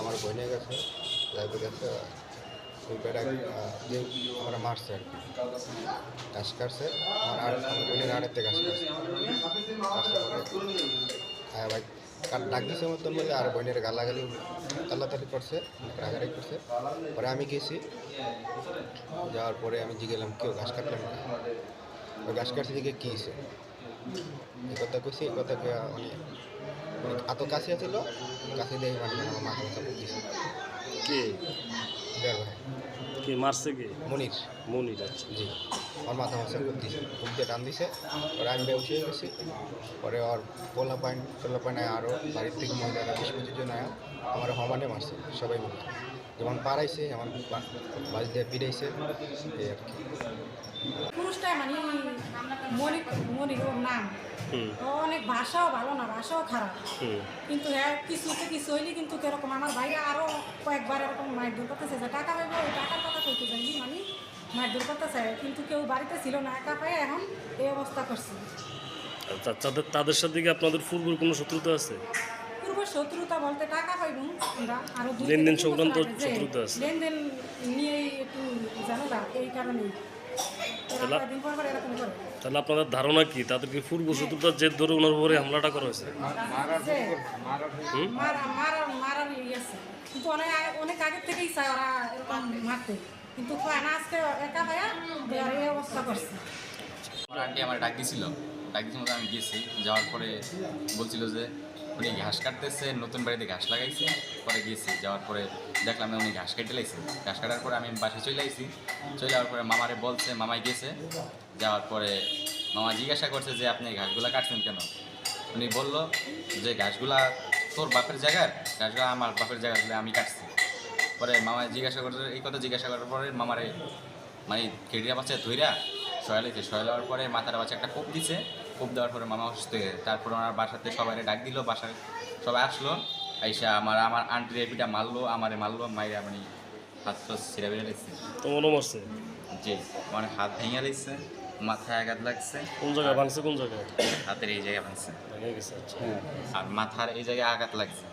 আমার বোনের গেছে যাদের গেছে, ওই পেটে আমরা মারছে আর কি। ঘাস কাটছে, আমার আর বোনের ঘাস কাটছে। কাটছে হ্যাঁ ভাই কাট ডাক দিছে মতন বলে আর বোনের গালাগালি তাল্লাতালি করছে, রাগারাগি করছে। পরে আমি গেছি, যাওয়ার পরে আমি জিগেলাম কেউ ঘাস কাটলাম না। ওই ঘাস কাটছে দিকে কী কথা কইছি, এই কথা মানে মানে এত কাছে ছিল কাছে দিয়ে মানে আমার মাথা মাথা দিয়েছে কে দেড় ভাই কে মারছে কে মনির মনির আচ্ছা জি ওর মাথা মাথা করে দিয়েছে খুব দিয়ে টান দিছে পরে আমি বেউসে গেছি পরে ওর পোলা পয়েন্ট টোলা পয়েন্ট আরও বাড়ির থেকে মহিলারা বিশ পঁচিশ জন আয়া আমার হমানে মারছে সবাই মিলে যেমন পাড়াইছে এমন বাস দিয়ে পিড়াইছে এই আর কি পুরুষটা মানে মনি মনির ওর নাম অনেক ভাষাও ভালো না ভাষাও খারাপ। কিন্তু হ্যাঁ কিছুতে কিছু হইলে কিন্তু এরকম আমার ভাইরা আরও কয়েকবার এরকম মায়ের দূর করতেছে যে টাকা পাইবো ওই টাকার কথা কইতে যাইনি মানে মায়ের দূর করতেছে। কিন্তু কেউ বাড়িতে ছিল না একা পায়ে এখন এই অবস্থা করছে। আর তাদের তাদের সাথে কি আপনাদের পূর্বের কোনো শত্রুতা আছে? শত্রুতা বলতে টাকা পাইব আমরা আরও লেনদেন সংক্রান্ত শত্রুতা আছে। লেনদেন নিয়েই একটু জানো এই কারণেই। তাহলে- আপনাদের ধারণা কি? তাদেরকে পূর্ব শত্রুতার জেদ ধরে ওনার উপরে হামলাটা করা হয়েছে। ইয়ে কিন্তু আজকে একা অবস্থা করছে। আমার আন্টি আমার ডাক দিছিল। ডাক দিছিল আমি গেছি। যাওয়ার পরে বলছিল যে উনি ঘাস কাটতেছে, নতুন বাড়িতে ঘাস লাগাইছে। পরে গেছি, যাওয়ার পরে দেখলাম উনি ঘাস কেটে লাইছে। ঘাস কাটার পরে আমি বাসায় চলে আইছি। চলে যাওয়ার পরে মামারে বলছে, মামাই গেছে। যাওয়ার পরে মামা জিজ্ঞাসা করছে যে, আপনি ঘাসগুলা কাটছেন কেন? উনি বলল যে, ঘাসগুলা তোর বাপের জায়গার, ঘাসগুলা আমার বাপের জায়গা আমি কাটছি। পরে মামা জিজ্ঞাসা করছে, এই কথা জিজ্ঞাসা করার পরে মামারে মানে কেডিয়া বাচ্চা ধইরা সয়ালাইছে সয়ালার পরে মাথার বাচ্চা একটা কোপ দিছে কোপ দেওয়ার পরে মামা অসুস্থ হয়ে গেছে। তারপর ওনার বাসাতে সবাই ডাক দিল বাসায় সবাই আসলো আইসা আমার আমার আন্টির এপিটা মারলো আমারে মারলো মাইরা মানে হাত তো ছিঁড়ে বেড়ে লাগছে তোমারও মারছে? জি মানে হাত ভেঙে লাগছে মাথায় আঘাত লাগছে। কোন জায়গায় ভাঙছে কোন জায়গায়? হাতের এই জায়গায় ভাঙছে। আচ্ছা। আর মাথার এই জায়গায় আঘাত লাগছে।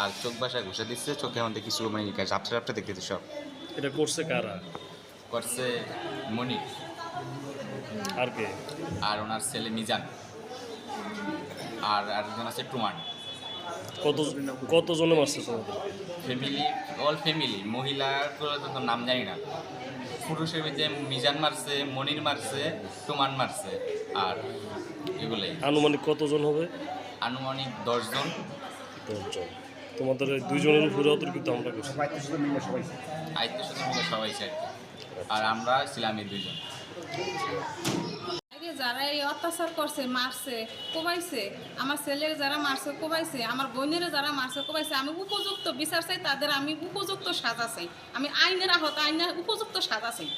আর চোখ বাসায় ঘুষে দিচ্ছে চোখে মধ্যে কিছু মানে ঝাপসা ঝাপসা দেখতেছে সব। এটা করছে কারা? করছে মনি আর কে? আর ওনার ছেলে মিজান। আর আরেকজন আছে টুমান। কত কতজনে মারছে তোমাদের? ফ্যামিলি অল ফ্যামিলি মহিলার তো নাম জানি না। পুরুষের মধ্যে মিজান মারছে মনির মারছে টুমান মারছে আর এগুলোই। আনুমানিক কতজন হবে? আনুমানিক দশজন। দশজন। তোমাদের দুইজনের উপরে অতর্কিত আমরা করছি। আয়ত্ত সাথে মিলে সবাই চাই আর আমরা ইসলামী দুজন যারা এই অত্যাচার করছে, মারছে, কোবাইছে, আমার ছেলের যারা মারছে, কোবাইছে, আমার বোনের যারা মারছে, কোবাইছে, আমি উপযুক্ত বিচার চাই, তাদের আমি উপযুক্ত সাজা চাই। আমি আইনের আহত আইনের উপযুক্ত সাজা চাই।